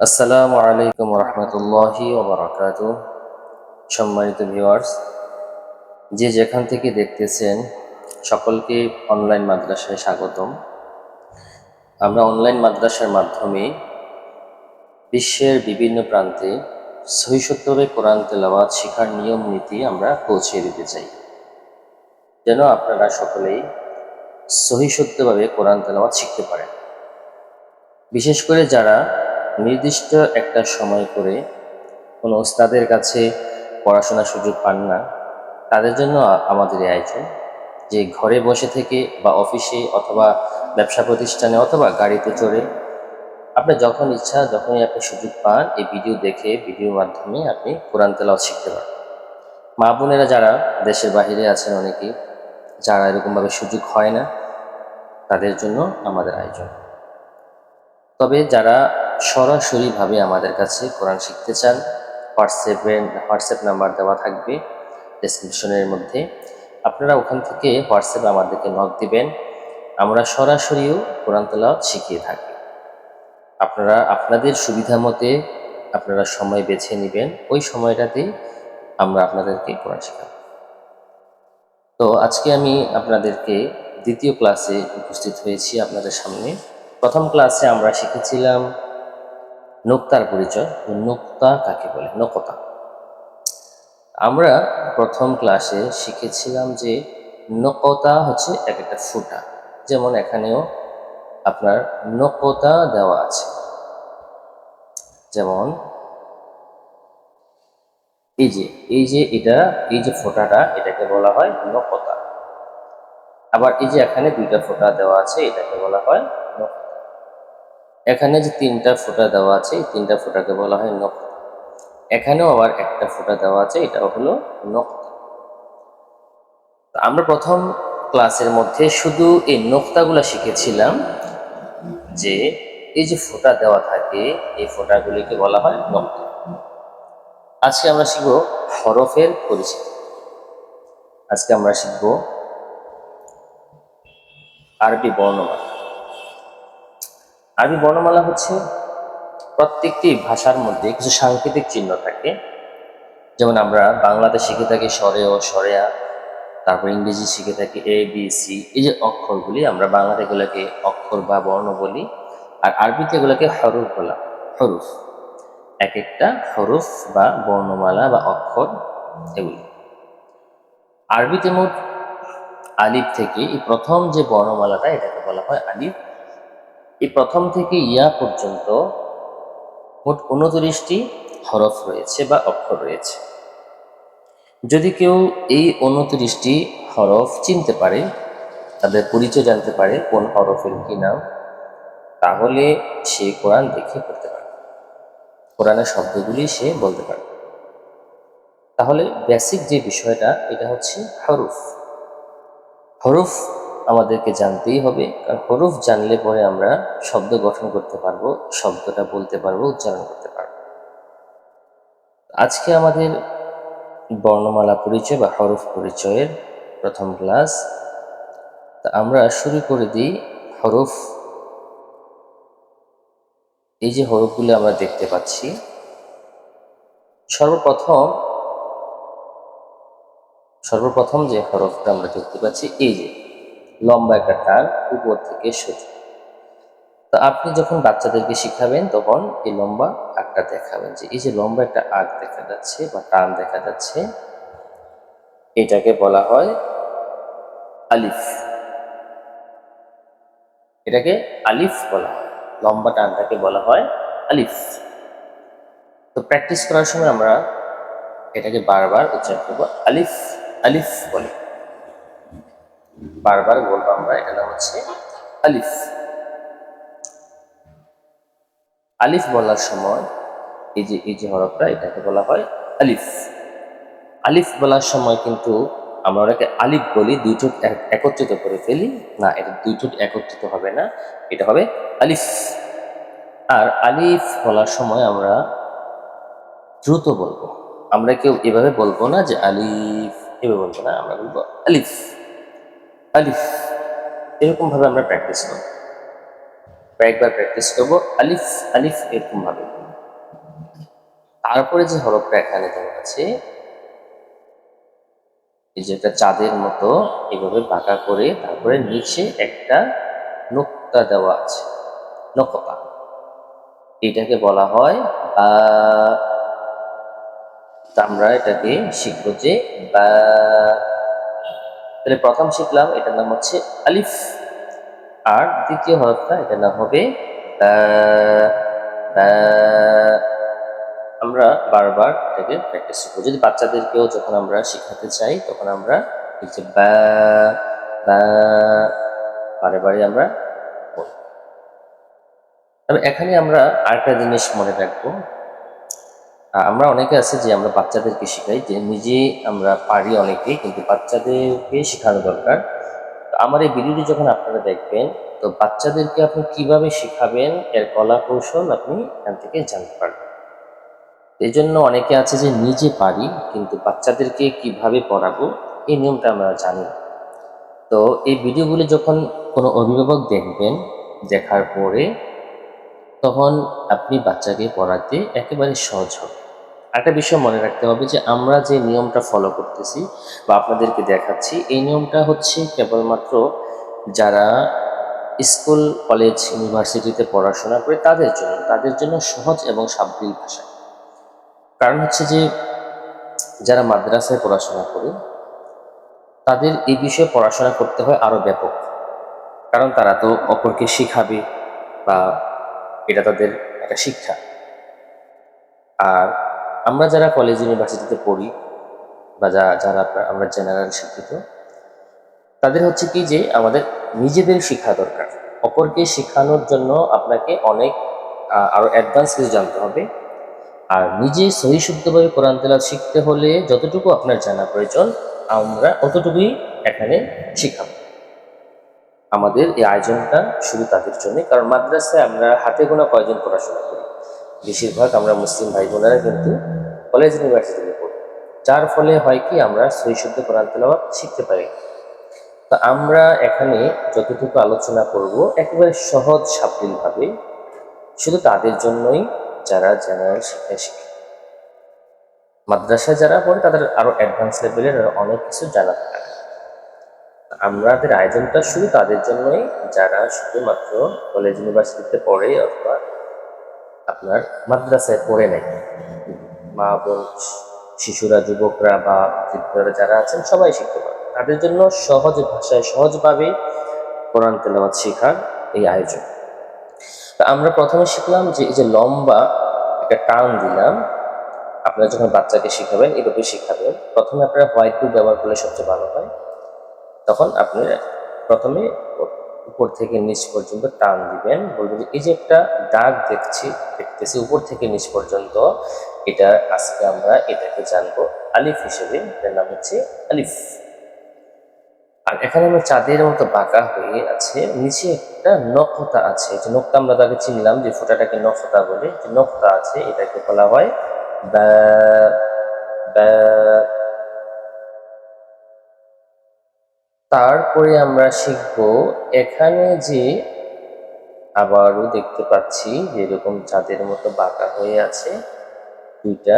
আসসালামু আলাইকুম রহমতুল্লাহি ওবরাকাত সম্মানিত ভিউয়ার্স, যে যেখান থেকে দেখতেছেন, সকলকে অনলাইন মাদ্রাসায় স্বাগতম। আমরা অনলাইন মাদ্রাসার মাধ্যমে বিশ্বের বিভিন্ন প্রান্তে সহিসত্তরে কোরআন তেলাওয়াত শেখার নিয়ম নীতি আমরা পৌঁছে দিতে চাই। যেন আপনারা সকলেই সহিসত্যভাবে কোরআন তেলাওয়াত শিখতে পারেন। বিশেষ করে যারা নির্দিষ্ট একটা সময় করে কোনো ওস্তাদের কাছে পড়াশোনার সুযোগ পান না। তাদের জন্য আমাদের এই আয়োজন। যে ঘরে বসে থেকে বা অফিসে অথবা ব্যবসা প্রতিষ্ঠানে অথবা গাড়িতে চড়ে আপনার যখন ইচ্ছা যখনই আপনি সুযোগ পান, এই ভিডিও দেখে, ভিডিওর মাধ্যমে আপনি কোরআন তেলাওয়াত শিখতে পারেন মা বোনেরা যারা দেশের বাইরে আছেন অনেকেই যারা এরকমভাবে সুযোগ হয় না, তাদের জন্য আমাদের আয়োজন। তবে যারা সরাসরিভাবে আমাদের কাছে কোরআন শিখতে চান হোয়াটসঅ্যাপের হোয়াটসঅ্যাপ নাম্বার দেওয়া থাকবে ডেসক্রিপশনের মধ্যে। আপনারা ওখান থেকে হোয়াটসঅ্যাপে আমাদেরকে নক দিবেন। আমরা সরাসরিও কোরআন তেলাওয়াত শিখিয়ে থাকি। আপনারা, আপনাদের সুবিধা মতে আপনারা সময় বেছে নেবেন, ওই সময়টাতেই আমরা আপনাদেরকে কোরআন শেখাব। তো আজকে আমি আপনাদেরকে দ্বিতীয় ক্লাসে উপস্থিত হয়েছি আপনাদের সামনে। প্রথম ক্লাসে আমরা শিখেছিলাম নোক্তার পরিচয় নোক্তা কাকে বলে? নকতা। আমরা প্রথম ক্লাসে শিখেছিলাম যে নকতা হচ্ছে এক একটা ফুটা। যেমন এখানেও আপনার নকতা দেওয়া আছে। যেমন, এই যে এই যে এটা, এই যে ফোঁটাটা, এটাকে বলা হয় নকতা। আবার এই যে এখানে দুইটা ফোঁটা দেওয়া আছে, এটাকে বলা হয় নকতা। এখানে যে তিনটা ফোঁটা দেওয়া আছে, এই তিনটা ফোঁটাকে বলা হয় নকতা। এখানেও আবার একটা ফোঁটা দেওয়া আছে, এটাও হলো নকতা। আমরা প্রথম ক্লাসের মধ্যে শুধু এই নোক্তাগুলো শিখেছিলাম যে এই যে ফোঁটা দেওয়া থাকে, এই ফোঁটাগুলিকে বলা হয় নোক্তা। আজকে আমরা শিখব হরফের পরিচিতি। আজকে আমরা শিখব আরবি বর্ণমালা। আরবি বর্ণমালা হচ্ছে প্রত্যেকটি ভাষার মধ্যে কিছু সাংকেতিক চিহ্ন থাকে। যেমন আমরা বাংলাতে শিখে থাকি স্বরে ও সরেয়া তারপর ইংরেজি শিখে থাকি এ, বি, সি, এই যে অক্ষরগুলি আমরা বাংলাতে এগুলোকে অক্ষর বা বর্ণ বলি, আর আরবিতে এগুলোকে হরুফ বলা, হরুফ। এক একটা হরুফ বা বর্ণমালা বা অক্ষর এগুলি। আরবিতে মোট আলিফ থেকে এই প্রথম যে বর্ণমালাটা এটাকে বলা হয় আলিফ এই প্রথম থেকে ইয়া পর্যন্ত মোট উনত্রিশটি হরফ রয়েছে বা অক্ষর রয়েছে। যদি কেউ এই উনত্রিশটি হরফ চিনতে পারে, তাদের পরিচয় জানতে পারে কোন হরফের কি নাম, তাহলে সে কোরআন দেখে পড়তে পারে কোরআনের শব্দগুলি সে বলতে পারে তাহলে বেসিক যে বিষয়টা, এটা হচ্ছে হরফ। হরফ আমাদেরকে জানতেই হবে, কারণ হরফ জানলে পরে আমরা শব্দ গঠন করতে পারব, শব্দটা বলতে পারব, উচ্চারণ করতে পারব। আজকে আমাদের বর্ণমালা পরিচয় বা হরফ পরিচয়ের প্রথম ক্লাস। তা আমরা শুরু করে দিই হরফ। এই যে হরফগুলো আমরা দেখতে পাচ্ছি। সর্বপ্রথম সর্বপ্রথম যে হরফটা আমরা দেখতে পাচ্ছি, এই যে লম্বা একটা টান উপর থেকে সোজা। তো আপনি যখন বাচ্চাদেরকে শিখাবেন, তখন এই লম্বা আগটা দেখাবেন যে, এই যে লম্বা একটা আগ দেখা যাচ্ছে বা টান দেখা যাচ্ছে, এটাকে বলা হয় আলিফ। এটাকে আলিফ বলা হয়। লম্বা টানটাকে বলা হয় আলিফ। তো প্র্যাকটিস করার সময় আমরা এটাকে বারবার উচ্চারণ করব আলিফ আলিফ বলে। বারবার বলব আমরা, এটা হচ্ছে আলিফ। আলিফ বলার সময়, এই যে এই যে হরফটা, এটাকে বলা হয় আলিফ। আলিফ বলার সময় কিন্তু আমরা ওটাকে আলিফ বলি, দুই ঠোঁট একত্রিত করে ফেলি। না, এটা দুই ঠোঁট একত্রিত হবে না, এটা হবে আলিফ। আর আলিফ বলার সময় আমরা দ্রুত বলব। আমরা কেউ এভাবে বলব না যে আলিফ, এভাবে বলব না, আমরা বলব আলিফ। আলিফ। এরকম ভাবে আমরা প্র্যাকটিস করব। কয়েকবার প্র্যাকটিস করব, আলিফ আলিফ এরকম ভাবে তারপরে যে হরফটা এখানে দেওয়া আছে, এই যে একটা চাঁদের মতো এভাবে বাঁকা করে তারপরে নিচে একটা নোক্তা দেওয়া আছে নকতা এটাকে বলা হয় বা। আমরা এটাকে শিখব যে বা। তাহলে প্রথম শিখলাম, এটার নাম হচ্ছে আলিফ। আর দ্বিতীয় হরফটা, এটার নাম হবে আমরা বারবার এটাকে প্র্যাকটিস করব। যদি বাচ্চাদেরকেও যখন আমরা শেখাতে চাই, তখন আমরা বা বারে বারে আমরা। তবে এখানে আমরা আরেকটা জিনিস মনে রাখব আমরা অনেকে আছে যে আমরা বাচ্চাদেরকে শেখাই যে নিজে আমরা পারি অনেকেই, কিন্তু বাচ্চাদেরকে শেখানো দরকার। আমার এই ভিডিওটি যখন আপনারা দেখবেন, তো বাচ্চাদেরকে আপনি কীভাবে শেখাবেন, এর কলা কৌশল আপনি এখান থেকে জানতে পারবেন। এই জন্য অনেকে আছে যে নিজে পারি, কিন্তু বাচ্চাদেরকে কীভাবে পড়াবো, এই নিয়মটা আমরা জানি তো এই ভিডিওগুলি যখন কোনো অভিভাবক দেখবেন, দেখার পরে তখন আপনি বাচ্চাকে পড়াতে একেবারে সহজ হবে। একটা বিষয় মনে রাখতে হবে যে আমরা যে নিয়মটা ফলো করতেছি বা আপনাদেরকে দেখাচ্ছি, এই নিয়মটা হচ্ছে কেবলমাত্র যারা স্কুল, কলেজ, ইউনিভার্সিটিতে পড়াশোনা করে তাদের জন্য তাদের জন্য সহজ এবং সাবলীল ভাষা। কারণ হচ্ছে যে যারা মাদ্রাসায় পড়াশোনা করে, তাদের এই বিষয়ে পড়াশোনা করতে হয় আরও ব্যাপক। কারণ তারা তো অপরকে শিখাবে বা এটা তাদের একটা শিক্ষা। আর আমরা যারা কলেজ ইউনিভার্সিটিতে পড়ি বা যা যারা আমরা জেনারেল শিক্ষিত তাদের হচ্ছে কি যে আমাদের নিজেদের শিক্ষা দরকার। অপরকে শেখানোর জন্য আপনাকে অনেক আহ, আরও অ্যাডভান্স কিছু জানতে হবে। আর নিজে সহি শুদ্ধভাবে কোরআন তেলাওয়াত শিখতে হলে যতটুকু আপনার জানা প্রয়োজন আমরা অতটুকুই এখানে শিখাবো। আমাদের এই আয়োজনটা শুধু তাদের জন্য কারণ মাদ্রাসায় আমরা হাতে গোনা কয়জন পড়াশোনা করি? বেশিরভাগ আমরা মুসলিম ভাই বোনেরা কিন্তু কলেজ ইউনিভার্সিটিতে পড়ি। যার ফলে হয় কি, আমরা সহি শুদ্ধ কোরআন তেলাওয়াত শিখতে পারি। তো আমরা এখানে যতটুকু আলোচনা করব, একেবারে সহজ সাবলীলভাবে, শুধু তাদের জন্যই যারা জেনারেল শিক্ষায় শিখে মাদ্রাসায় যারা পড়ে, তাদের আরও অ্যাডভান্স লেভেলের অনেক কিছু জানা থাকে। আমাদের আয়োজনটা শুধু তাদের জন্যই, যারা শুধুমাত্র কলেজ ইউনিভার্সিটিতে পড়ে অথবা আপনার মাদ্রাসায় পড়ে নাই। মা, বোন, শিশুরা, যুবকরা বা বৃদ্ধরা যারা আছেন, সবাই শিখতে পারে তাদের জন্য সহজ ভাষায়, সহজভাবে কোরআন তেলাওয়াত শেখার এই আয়োজন। তা আমরা প্রথমে শিখলাম যে এই যে লম্বা একটা টান দিলাম, আপনারা যখন বাচ্চাকে শিখাবেন, এভাবে শিখাবেন। প্রথমে আপনারা হোয়াইট বুক ব্যবহার করলে সবচেয়ে ভালো হয়। তখন আপনি প্রথমে উপর থেকে নিচ পর্যন্ত টান দিবেন। বলবেন এই যে একটা দাগ দেখছি, দেখতেছি উপর থেকে নিচ পর্যন্ত, এটা আজকে আমরা এটাকে জানব আলিফ হিসেবে। এটার নাম হচ্ছে আলিফ। আর এখানে আমরা চাঁদের মতো বাঁকা হয়ে আছে, নিচে একটা নকতা আছে। যে নকতা আমরা তাকে চিনলাম যে ফোঁটাটাকে নকতা বলে। যে নকতা আছে, এটাকে বলা হয় বা তারপরে আমরা শিখব এখানে যে আবারও দেখতে পাচ্ছি যে এরকম চাঁদের মতো বাঁকা হয়ে আছে, দুইটা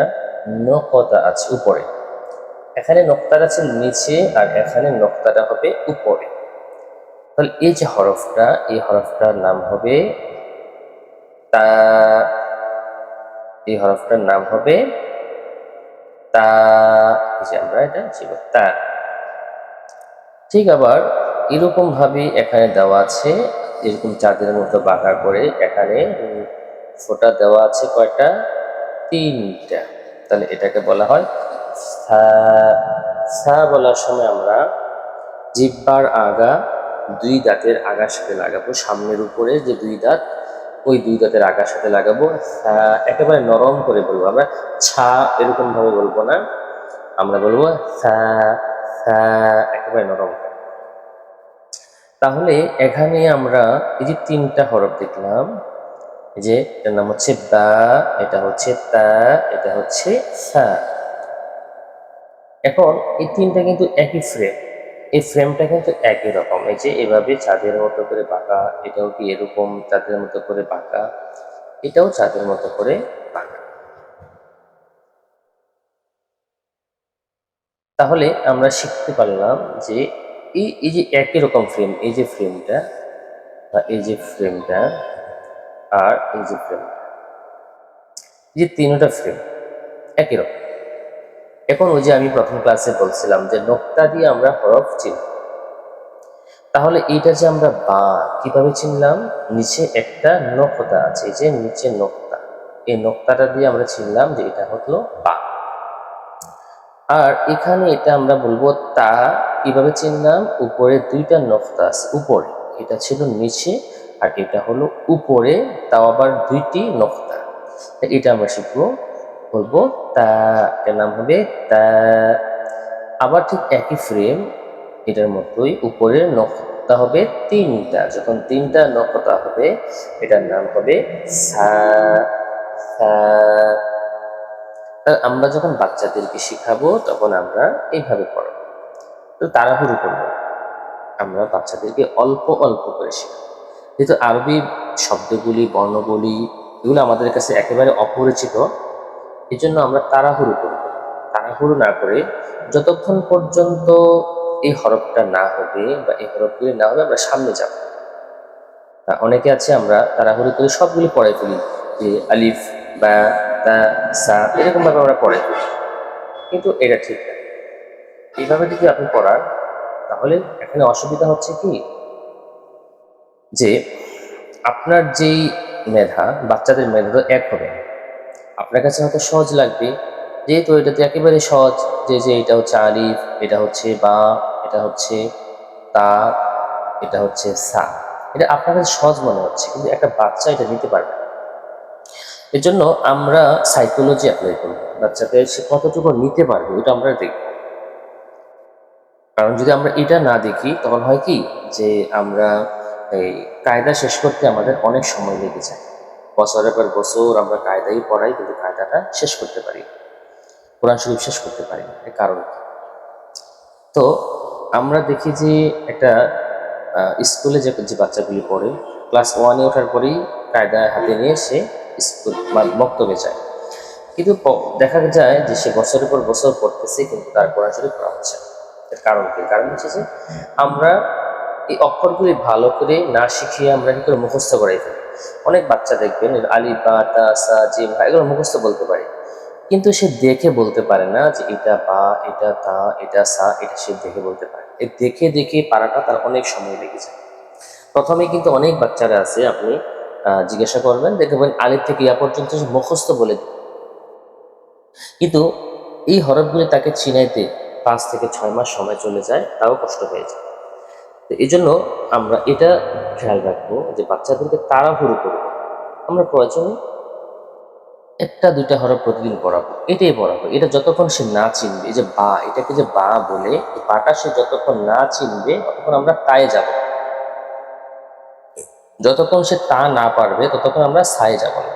নকতা আছে উপরে। এখানে নক্তাটা আছে নিচে আর এখানে নক্তাটা হবে উপরে। তাহলে এই যে হরফটা, এই হরফটার নাম হবে তা, এই হরফটার নাম হবে তা আমরা এটা ছিল তা। ঠিক আবার এরকম ভাবে এখানে দেওয়া আছে, এরকম চাঁদের মতো বাঁকা করে এখানে ফোঁটা দেওয়া আছে কয়টা? তিনটা। তাহলে এটাকে বলা হয় সা বলার সময় আমরা জিব্বার আগা, দুই দাঁতের আগার সাথে লাগাবো। সামনের উপরে যে দুই দাঁত, ওই দুই দাঁতের আগার সাথে লাগাবো। একেবারে নরম করে বলব আমরা। ছা এরকম ভাবে বলব না। আমরা বলব সা সা, একেবারে নরম। তাহলে এখানে আমরা এই যে তিনটা হরফ দেখলাম যে এটার নাম হচ্ছে বা, এটা হচ্ছে তা, এটা হচ্ছে সা। এখন এই তিনটা কিন্তু একই ফ্রেম এই ফ্রেমটা কিন্তু একই রকম। এই যে এভাবে চাঁদের মতো করে বাঁকা, এটাও কি এরকম চাঁদের মতো করে বাঁকা? এটাও চাঁদের মতো করে বাঁকা। তাহলে আমরা শিখতে পারলাম যে এই এই যে একই রকম ফ্রেম এই যে ফ্রেমটা বা এই যে ফ্রেমটা আর এই যে ফ্রেমটা যে তিনটা ফ্রেম একই রকম। এখন ওই যে আমি প্রথম ক্লাসে বলছিলাম যে নোক্তা দিয়ে আমরা হরফ চিনি। তাহলে এইটা যে আমরা বা কীভাবে চিনলাম? নিচে একটা নকতা আছে, এই যে নিচে নোক্তা এই নোক্তাটা দিয়ে আমরা চিনলাম যে এটা হলো বা। আর এখানে এটা আমরা বলব তা কীভাবে চিনলাম উপরে দুইটা নকতা আছে। উপরে, এটা ছিল নিচে আর এটা হলো উপরে, তাও আবার দুইটি নকতা এটা আমরা শিখব, বলব, তা এর নাম হবে তা। আবার ঠিক একই ফ্রেম এটার মতোই উপরের নকতা হবে তিনটা। যখন তিনটা নকতা হবে, এটার নাম হবে আমরা যখন বাচ্চাদেরকে শিখাবো, তখন আমরা এইভাবে পড়াবো। তো তাড়াহুড়ো করব। আমরা বাচ্চাদেরকে অল্প অল্প করে শেখাবো। যেহেতু আরবি শব্দগুলি, বর্ণগুলি, এগুলো আমাদের কাছে একেবারে অপরিচিত এই জন্য আমরা তাড়াহুড়ো করব। তাড়াহুড়ো না করে যতক্ষণ পর্যন্ত এই হরফটা না হবে বা এই হরফগুলি না হবে, আমরা সামনে যাব। অনেকে আছে, আমরা তাড়াহুড়ো করে সবগুলি পড়ে ফেলি, যে আলিফ, বা, তা, সা, এরকমভাবে আমরা পড়ে ফেলি। কিন্তু এটা ঠিক না। এইভাবে যদি আপনি পড়ান, তাহলে এখানে অসুবিধা হচ্ছে কি? যে আপনার যেই মেধা, বাচ্চাদের মেধা তো এক হবে। আপনার কাছে হয়তো সহজ লাগবে, যেহেতু এটাতে একেবারে সহজ, যে যে এটা হচ্ছে আলিফ, এটা হচ্ছে বা, এটা হচ্ছে তা, এটা হচ্ছে সা। এটা আপনার কাছে সহজ মনে হচ্ছে, কিন্তু একটা বাচ্চা এটা নিতে পারবে এর জন্য আমরা সাইকোলজি অ্যাপ্লাই করব। বাচ্চাদের সে কতটুকু নিতে পারবে এটা আমরা দেখব। কারণ যদি আমরা এটা না দেখি, তখন হয় কি যে আমরা এই কায়দা শেষ করতে আমাদের অনেক সময় লেগে যায়। বছরের পর বছর আমরা কায়দাই পড়াই, কিন্তু কায়দাটা শেষ করতে পারি কোরআন শরীফ শেষ করতে পারি এর কারণ তো আমরা দেখি যে একটা স্কুলে যে যে বাচ্চাগুলি পড়ে, ক্লাস ওয়ানে ওঠার পরেই কায়দা হাতে নিয়ে সে স্কুল বা বক্তব্যে যায়। কিন্তু দেখা যায় যে সে বছরের পর বছর পড়তেছে, কিন্তু তার কোরআন শরীফ পড়া হচ্ছে না। কারণ কি? কারণ হচ্ছে যে আমরা এই অক্ষরগুলি ভালো করে না শিখিয়ে আমরা কি করে মুখস্থ করাই ফেলি। অনেক বাচ্চা দেখবেন আলি বা, তা, সা জিম এগুলো মুখস্থ বলতে পারে। কিন্তু সে দেখে বলতে পারে না যে এটা বা, এটা, তা, এটা, সা, এটা সে দেখে বলতে পারে। এই দেখে দেখে পারাটা তার অনেক সময় লেগে যায়। প্রথমে কিন্তু অনেক বাচ্চারা আছে, আপনি জিজ্ঞাসা করবেন দেখবেন আলিফ থেকে ইয়া পর্যন্ত সে মুখস্থ বলে কিন্তু এই হরফগুলি তাকে চিনাইতে পাঁচ থেকে ছয় মাস সময় চলে যায়, তাও কষ্ট হয়ে যায়। তো এই জন্য আমরা এটা খেয়াল রাখব যে বাচ্চাদেরকে তাড়াহুড়ো করব আমরা প্রয়োজনে একটা, দুইটা হরফ প্রতিদিন পড়াবো। এটাই পড়াবো। এটা যতক্ষণ সে না চিনবে, এই যে বা, এটাকে যে বা বলে বাটা সে যতক্ষণ না চিনবে, ততক্ষণ আমরা তায়ে যাব। যতক্ষণ সে তা না পারবে, ততক্ষণ আমরা সায়ে যাব না।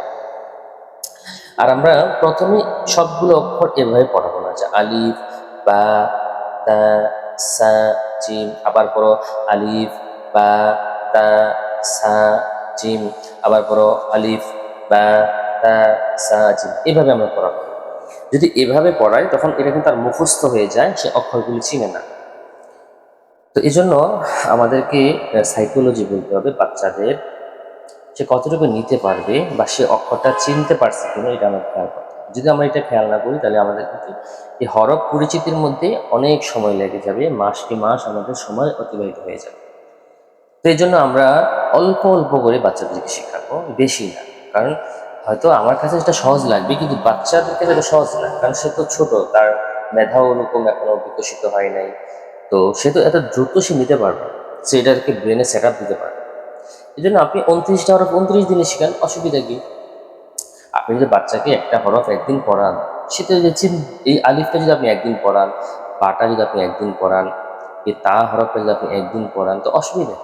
আর আমরা প্রথমে সবগুলো অক্ষর এভাবে পড়াবো না যে আলিফ বা, তা, সা, জিম, আবার পড়ো আলিফ, বা, তা, সা, জিম, আবার পড়ো আলিফ, বা, তা, সা, জিম। এভাবে আমরা পড়াবো। যদি এভাবে পড়াই তখন এটা কিন্তু তার মুখস্থ হয়ে যায়, সে অক্ষরগুলি চিনে না। তো এই জন্য আমাদেরকে সাইকোলজি বলতে হবে বাচ্চাদের। সে কতটুকু নিতে পারবে বা সে অক্ষরটা চিনতে পারছে কিনা, এটা আমরা খেয়াল। যদি আমরা এটা খেয়াল না করি, তাহলে আমাদের কিন্তু এই হরফ পরিচিতির মধ্যে অনেক সময় লেগে যাবে, মাস কি মাস আমাদের সময় অতিবাহিত হয়ে যাবে। তো এই জন্য আমরা অল্প অল্প করে বাচ্চাদেরকে শেখাবো, বেশি না। কারণ হয়তো আমার কাছে এটা সহজ লাগবে, কিন্তু বাচ্চাদের কাছে এটা সহজ না। কারণ সে তো ছোট, তার মেধাও ওরকম এখনও বিকশিত হয় নাই। তো সে তো এত দ্রুত সে নিতে পারবে। সে এটাকে ব্রেনে সেট আপ দিতে পারবে এই জন্য আপনি উনত্রিশটা হরফ উনত্রিশ দিনে শেখান, অসুবিধা কি? আপনি যদি বাচ্চাকে একটা হরফ একদিন পড়ান, সেটা যদি এই আলিফটা যদি আপনি একদিন পড়ান, বাটা যদি আপনি একদিন পড়ান, এই তা হরফটা যদি আপনি একদিন পড়ান, তো অসুবিধা।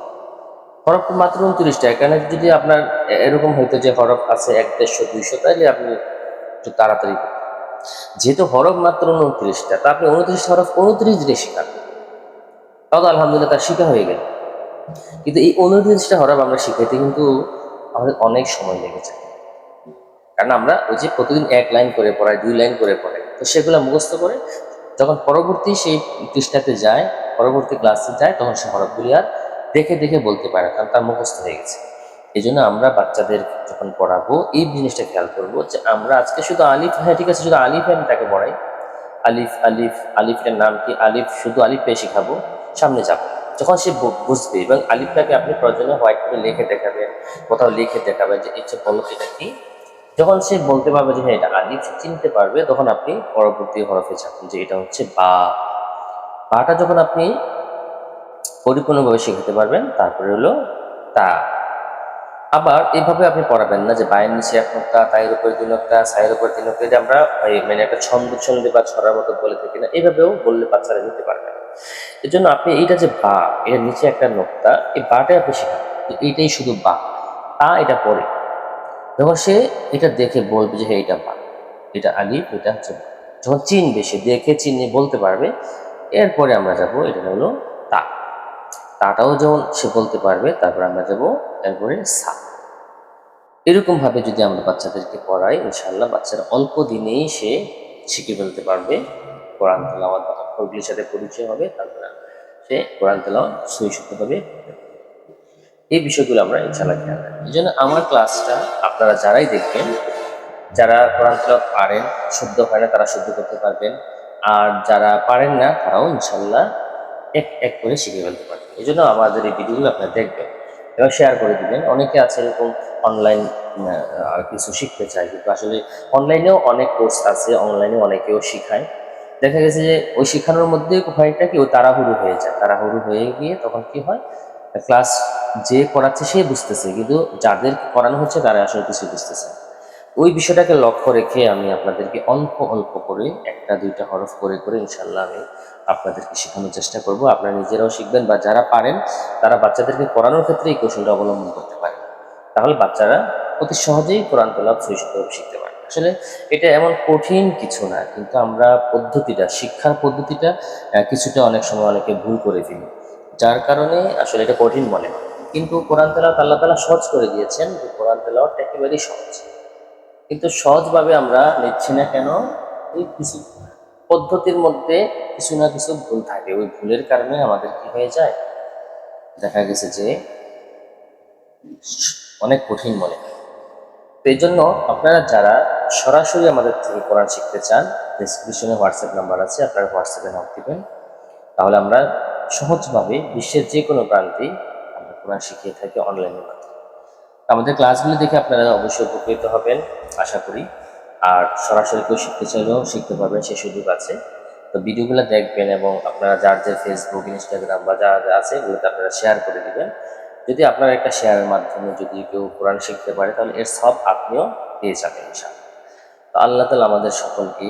হরফ মাত্র উনত্রিশটা এখানে যদি আপনার এরকম হইতো যে হরফ আছে এক, দেড়শো, দুইশো তাহলে আপনি একটু তাড়াতাড়ি। যেহেতু হরফ মাত্র উনত্রিশটা তা আপনি উনত্রিশ হরফ উনত্রিশ দিনে শেখান। তাও তো আলহামদুলিল্লাহ তার শিখা হয়ে গেল। কিন্তু এই উনত্রিশটা হরফ আমরা শিখাইতে কিন্তু আমাদের অনেক সময় লেগে যায়। কারণ আমরা ওই যে প্রতিদিন এক লাইন করে পড়াই, দুই লাইন করে পড়াই। তো সেগুলো মুখস্থ করে যখন পরবর্তী সেই পৃষ্ঠাতে যায়, পরবর্তী ক্লাসে যায়, তখন সে হরফগুলি আর দেখে দেখে বলতে পারে কারণ তার মুখস্থ হয়ে গেছে। এই জন্য আমরা বাচ্চাদের যখন পড়াবো, এই জিনিসটা খেয়াল করব যে আমরা আজকে শুধু আলিফ হ্যাঁ ঠিক আছে, শুধু আলিফ আমি তাকে পড়াই। আলিফ আলিফ, আলিফের নাম কি? আলিফ, শুধু আলিফ শেখাবো, সামনে যাব। যখন সে বুঝবে এবং আলিফটাকে আপনি প্রয়োজনে হোয়াইট করে লিখে দেখাবেন, কোথাও লিখে দেখাবেন যে ইচ্ছে বলো এটা কি? যখন সে বলতে পারবে যে হ্যাঁ এটা আলিফ চিনতে পারবে, তখন আপনি পরবর্তী হরফে যাবেন, যে এটা হচ্ছে বা। বাটা যখন আপনি পরিপূর্ণভাবে শিখতে পারবেন, তারপরে হলো তা। আবার এইভাবে আপনি পড়াবেন না যে, বায়ের নিচে এক নোক্তা তাইয়ের উপরে দুই নোক্তা সাইয়ের উপরে তিন নোক্তা, এটা আমরা মানে একটা ছন্দ, ছন্দে বা ছড়ার মতো বলে থাকি না এইভাবেও বললে বাচ্চারা নিতে পারবে না। এর জন্য আপনি এইটা যে, বা, এর নিচে একটা নোক্তা, এই বাটাই আপনি শেখান এইটাই শুধু বা, তা এটা পড়ে যখন সে এটা দেখে বলবে যে হ্যাঁ এটা বা এটা আলিফ এটা হচ্ছে। যখন চিনবে, সে দেখে চিনে বলতে পারবে। এরপরে আমরা যাব, এটা হলো তা। তাটাও যখন সে বলতে পারবে, তারপর আমরা যাব এরপরে সা। এরকম ভাবে যদি আমরা বাচ্চাদেরকে পড়াই ইনশাল্লাহ বাচ্চারা অল্প দিনেই সে শিখে ফেলতে পারবে। কোরআন তেলাওয়াত বা অক্ষরগুলির সাথে পরিচয় হবে, তারপরে সে কোরআন তেলাওয়াত সহিষ্ণুভাবে এই বিষয়গুলো আমরা ইনশাল্লাহ খেয়াল রাখি এই জন্য আমার ক্লাসটা আপনারা যারাই দেখবেন, যারা কোরআন তেলাওয়াত পারেন, শুদ্ধ হয় না, তারা শুদ্ধ করতে পারবেন। আর যারা পারেন না, তারাও ইনশাল্লাহ এক এক করে শিখে ফেলতে পারবেন। এই জন্য আমাদের এই ভিডিওগুলো আপনারা দেখবেন এবং শেয়ার করে দিবেন। অনেকে আছে এরকম অনলাইন আর কিছু শিখতে চায়, কিন্তু আসলে অনলাইনেও অনেক কোর্স আছে অনলাইনে অনেকেও শিখায়। দেখা গেছে যে ওই শেখানোর মধ্যে ভয়টা কি, ও তাড়াহুড়ো হয়ে যায়। তাড়াহুড়ো হয়ে গিয়ে তখন কি হয়? ক্লাস যে পড়াচ্ছে সে বুঝতেছে, কিন্তু যাদের করানো হচ্ছে তারা আসলে কিছু বুঝতেছে ওই বিষয়টাকে লক্ষ্য রেখে আমি আপনাদেরকে অল্প অল্প করে একটা দুইটা হরফ করে করে ইনশাল্লাহ আমি আপনাদেরকে শেখানোর চেষ্টা করব। আপনারা নিজেরাও শিখবেন বা যারা পারেন, তারা বাচ্চাদেরকে পড়ানোর ক্ষেত্রে এই কৌশলটা অবলম্বন করতে পারেন তাহলে বাচ্চারা অতি সহজেই কোরআন তোলা সুইশুদ্ধভাবে শিখতে পারে। আসলে এটা এমন কঠিন কিছু না, কিন্তু আমরা পদ্ধতিটা, শিক্ষার পদ্ধতিটা কিছুটা অনেক সময় অনেকে ভুল করে ফেলি। যার কারণে আসলে এটা কঠিন মনে হয় কিন্তু কোরআন তেলাওয়াত আল্লাহ তালা সহজ করে দিয়েছেন যে কোরআন তেলাওয়াত একেবারেই সহজ। কিন্তু সহজভাবে আমরা নিচ্ছি না কেন? এই কিছু পদ্ধতির মধ্যে কিছু না কিছু ভুল থাকে। ওই ভুলের কারণে আমাদের কি হয়ে যায়? দেখা গেছে যে অনেক কঠিন মনে হয়। এই জন্য আপনারা যারা সরাসরি আমাদের থেকে কোরআন শিখতে চান ডিসক্রিপশনে হোয়াটসঅ্যাপ নাম্বার আছে, আপনারা হোয়াটসঅ্যাপে নাম দিবেন। তাহলে আমরা সহজভাবে বিশ্বের যে কোনো প্রান্তেই আমরা কোরআন শিখিয়ে থাকি অনলাইনের মাধ্যমে। আমাদের ক্লাসগুলি দেখে আপনারা অবশ্যই উপকৃত হবেন, আশা করি। আর সরাসরি কেউ শিখতে চাইলেও শিখতে পারবেন, সে সুযোগ আছে। তো ভিডিওগুলো দেখবেন এবং আপনারা যার যে ফেসবুক ইনস্টাগ্রাম বা যা যা আছে, এগুলোতে আপনারা শেয়ার করে দিবেন। যদি আপনারা একটা শেয়ারের মাধ্যমে যদি কেউ কোরআন শিখতে পারে, তাহলে এর সব আপনিও পেয়ে যাবেন ইনশাআল্লাহ। তো আল্লাহ তালা আমাদের সকলকে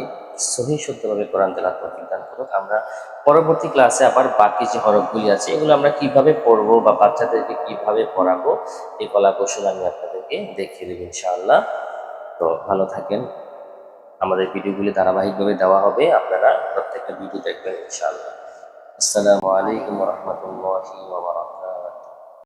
সহি শুদ্ধভাবে কোরআন তেলাত তৌফিক দান করুক। আমরা পরবর্তী ক্লাসে আবার বাকি যে হরফগুলি আছে, এগুলো আমরা কীভাবে পড়ব বা বাচ্চাদেরকে কীভাবে পড়াবো, এই কলা কৌশল আমি আপনাদেরকে দেখিয়ে দেবো ইনশাআল্লাহ। তো ভালো থাকেন। আমাদের ভিডিওগুলি ধারাবাহিকভাবে দেওয়া হবে, আপনারা প্রত্যেকটা ভিডিও দেখবেন ইনশাআল্লাহ। আসসালামু আলাইকুম রহমতুল্লাহি